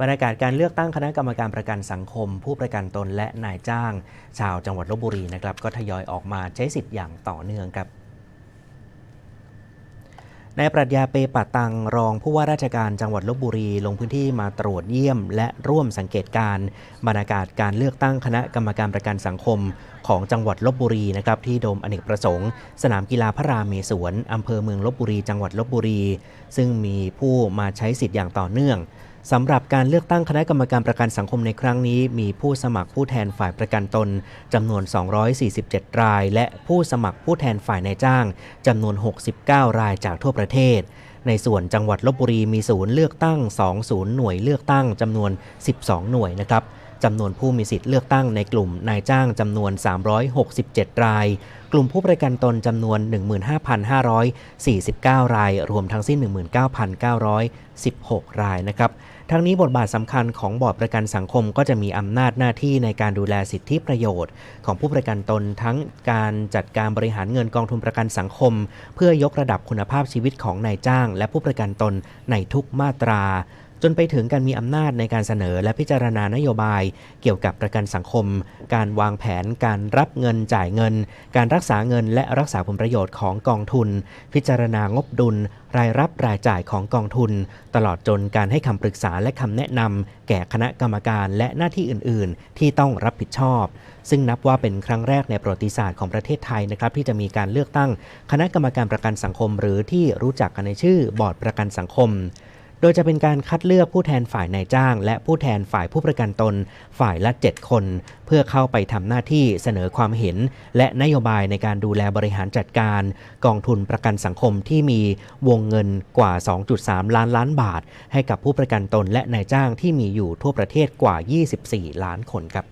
บรรยากาศการเลือกตั้งคณะกรรมการประกันสังคม ผู้ประกันตนและนายจ้าง ชาวจังหวัดลบบุรีนะครับก็ทยอยออกมาใช้สิทธิ์อย่างต่อเนื่องครับนายปรัชญาเปปัตตังรองผู้ว่าราชการจังหวัดลบบุรี ลงพื้นที่มาตรวจเยี่ยม และร่วมสังเกตการณ์บรรยากาศการเลือกตั้งคณะกรรมการประกันสังคม ของจังหวัดลบบุรีนะครับที่โดมอเนกประสงค์ สนามกีฬาพระรามเมศวรอำเภอเมืองลบบุรี จังหวัดลบบุรี ซึ่งมีผู้มาใช้สิทธิ์อย่างต่อเนื่อง สำหรับการเลือกตั้งคณะกรรมการประกันสังคมในครั้งนี้ มีผู้สมัครผู้แทนฝ่ายประกันตนจำนวน 247 ราย และผู้สมัครผู้แทนฝ่ายนายจ้างจำนวน 69 รายจากทั่วประเทศ ในส่วนจังหวัดลบบุรีมีศูนย์เลือกตั้ง2ศูนย์หน่วยเลือกตั้งจำนวน 12 หน่วยนะครับ จำนวนผู้มีสิทธิ์เลือกตั้งในกลุ่มนายจ้างจำนวน 367 ราย กลุ่มผู้ประกันตนจำนวน 15,549 ราย รวมทั้งสิ้น 19,916 รายนะครับทั้งนี้บทบาทสำคัญของบอร์ดประกันสังคมก็จะมีอำนาจหน้าที่ในการดูแลสิทธิประโยชน์ ของผู้ประกันตนทั้งการจัดการบริหารเงินกองทุนประกันสังคม เพื่อยกระดับคุณภาพชีวิตของนายจ้าง และผู้ประกันตนในทุกมาตรา จนไปถึงการมีอำนาจในการเสนอและพิจารณานโยบาย เกี่ยวกับประกันสังคม การวางแผน การรับเงินจ่ายเงิน การรักษาเงิน และรักษาผลประโยชน์ของกองทุน พิจารณางบดุล รายรับรายจ่ายของกองทุน ตลอดจนการให้คำปรึกษาและคำแนะนำแก่คณะกรรมการและหน้าที่อื่น ๆ ที่ต้องรับผิดชอบ ซึ่งนับว่าเป็นครั้งแรกในประวัติศาสตร์ของประเทศไทยนะครับที่จะมีการเลือกตั้ง คณะกรรมการประกันสังคม หรือที่รู้จักกันในชื่อบอร์ดประกันสังคม โดยจะเป็นการคัดเลือกผู้แทนฝ่ายนายจ้าง และผู้แทนฝ่ายผู้ประกันตนฝ่ายละ 7 คน เพื่อเข้าไปทำหน้าที่เสนอความเห็น และนโยบายในการดูแลบริหารจัดการ กองทุนประกันสังคมที่มีวงเงินกว่า 2.3 ล้านล้านบาท ให้กับผู้ประกันตนและนายจ้างที่มีอยู่ทั่วประเทศกว่า 24 ล้านคนครับ